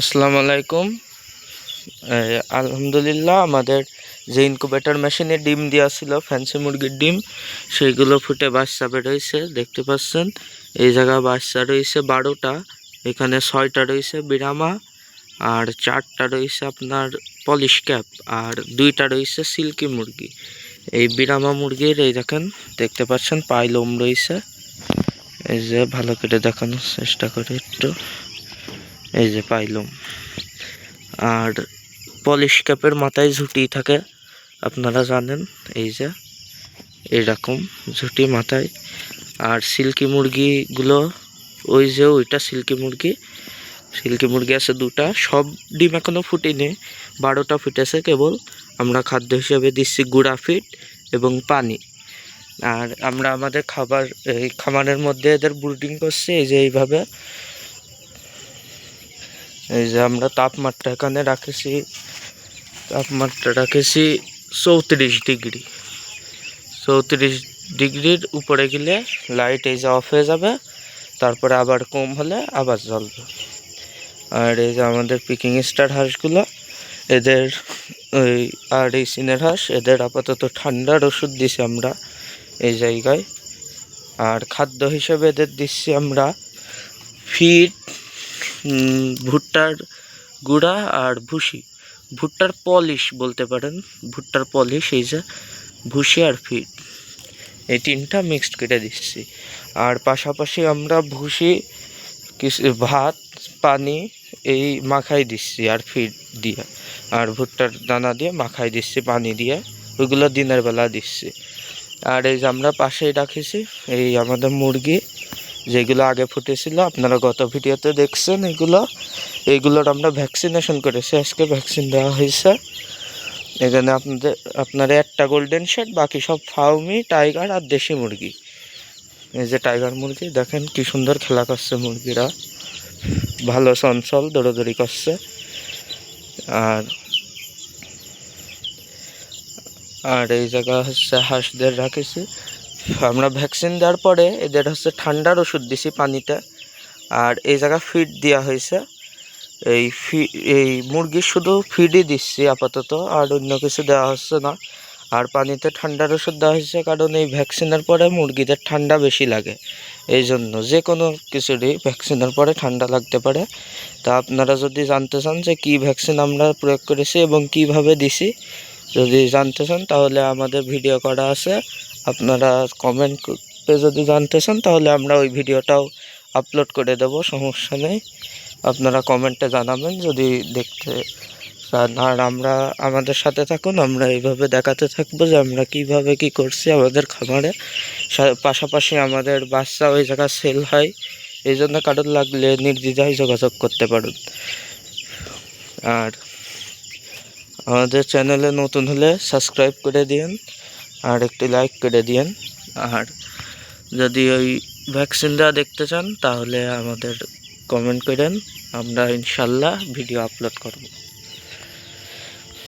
আসসালামু আলাইকুম। আলহামদুলিল্লাহ আমাদের যে ইনকুবেটর মেশিনে ডিম দেওয়া ছিল ফ্যান্সি মুরগির ডিম সেইগুলো ফুটে বাচ্চা বেরোইছে, দেখতে পাচ্ছেন? এই জায়গা বাচ্চা রয়েছে বারোটা, এখানে ছয়টা রয়েছে বিরামা, আর চারটা রয়েছে আপনার পলিশ ক্যাপ আর দুইটা রয়েছে সিল্কি মুরগি। এই বিরামা মুরগির, এই দেখেন, দেখতে পাচ্ছেন পায়ে লোম রয়েছে। এই যে, ভালো করে দেখানোর চেষ্টা করে একটু। এই যে পাইলুম। আর পলিশ ক্যাপের মাথায় ঝুঁটি থাকে, আপনারা জানেন, এই যে এরকম ঝুঁটি মাথায়। আর সিল্কি মুরগিগুলো, ওই যে ওইটা সিল্কি মুরগি সিল্কি মুরগি আছে দুটা, সব ডিম এখনও ফুটেনি, বারোটা ফুটেছে কেবল। আমরা খাদ্য হিসেবে দিচ্ছি গুঁড়া ফিট এবং পানি। আর আমরা আমাদের খাবার, এই খামারের মধ্যে এদের ব্রুডিং করছি, এই যে এইভাবে এই যে আমরা তাপমাত্রা এখানে রাখেছি। তাপমাত্রা রাখেছি চৌত্রিশ ডিগ্রি। চৌত্রিশ ডিগ্রির উপরে গেলে লাইট এই যে অফ হয়ে যাবে, তারপরে আবার কম হলে আবার জ্বলবে। আর এই যে আমাদের পিকিং স্টার হাঁসগুলো, এদের ওই আর এই সিনের হাঁস, এদের আপাতত ঠান্ডার ওষুধ দিছি আমরা এই জায়গায়। আর খাদ্য হিসেবে এদের দিচ্ছি আমরা ফিড ভুট্টার গুঁড়া আর ভুসি। ভুট্টার পলিশ বলতে পারেন। ভুট্টার পলিশ, এই যে ভুসি আর ফিড এই তিনটা মিক্সড কেটে দিচ্ছি। আর পাশাপাশি আমরা ভুসি ভাত, পানি এই মাখাই দিচ্ছি আর ফিড দিয়ে। আর ভুট্টার দানা দিয়ে মাখাই দিচ্ছি, পানি দিয়ে। ওইগুলো দিনের বেলা দিচ্ছি। আর এই যে আমরা পাশেই রাখেছি, এই আমাদের মুরগি যেগুলো আগে ফুটেছিল, আপনারা গত ভিডিওতে দেখছেন এগুলো। এইগুলোর আমরা ভ্যাকসিনেশন করেছি, আজকে ভ্যাকসিন দেওয়া হয়েছে। এখানে আপনাদের, আপনার একটা গোল্ডেন শেড বাকি সব ফাউমি টাইগার আর দেশি মুরগি। এই যে টাইগার মুরগি, দেখেন কি সুন্দর খেলা করছে মুরগিরা। ভালো চঞ্চল, দৌড়াদৌড়ি করছে। আর আর এই জায়গা হচ্ছে হাঁসদের রাখেছি। আমরা ভ্যাকসিন দেওয়ার পরে এদের হচ্ছে ঠান্ডার ওষুধ দিছি পানিতে। আর এই জায়গা ফিড দেওয়া হয়েছে। এই ফি এই মুরগির শুধু ফিডই দিচ্ছি আপাতত, আর অন্য কিছু দেওয়া হচ্ছে না। আর পানিতে ঠান্ডার ওষুধ দেওয়া হয়েছে কারণ এই ভ্যাকসিনের পরে মুরগিদের ঠান্ডা বেশি লাগে। এই জন্য যে কোনো কিছুরই ভ্যাকসিনের পরে ঠান্ডা লাগতে পারে। তা আপনারা যদি জানতে চান যে কী ভ্যাকসিন আমরা প্রয়োগ করেছি এবং কীভাবে দিছি, যদি জানতে চান তাহলে আমাদের ভিডিও করা আছে। আপনারা কমেন্ট যদি জানতে চান, তাহলে আমরা ওই ভিডিওটাও আপলোড করে দেব, সমস্যা নেই। আপনারা কমেন্টে জানাবেন, যদি দেখতে চান। আর আমরা, আমাদের সাথে থাকুন, আমরা এইভাবে দেখাতে থাকব যে আমরা কীভাবে কি করছি আমাদের খামারে। পাশাপাশি আমাদের বাচ্চা ওই জায়গায় সেল হয়, এই জন্য কারোর লাগলে নির্দ্বিধায় যোগাযোগ করতে পারুন। আর আমাদের চ্যানেলে নতুন হলে সাবস্ক্রাইব করে দিন আর একটি লাইক কেটে দিন আর যদি ওই ভ্যাকসিনটা দেখতে চান, তাহলে আমাদের কমেন্ট করেন। আমরা ইনশাল্লাহ ভিডিও আপলোড করব।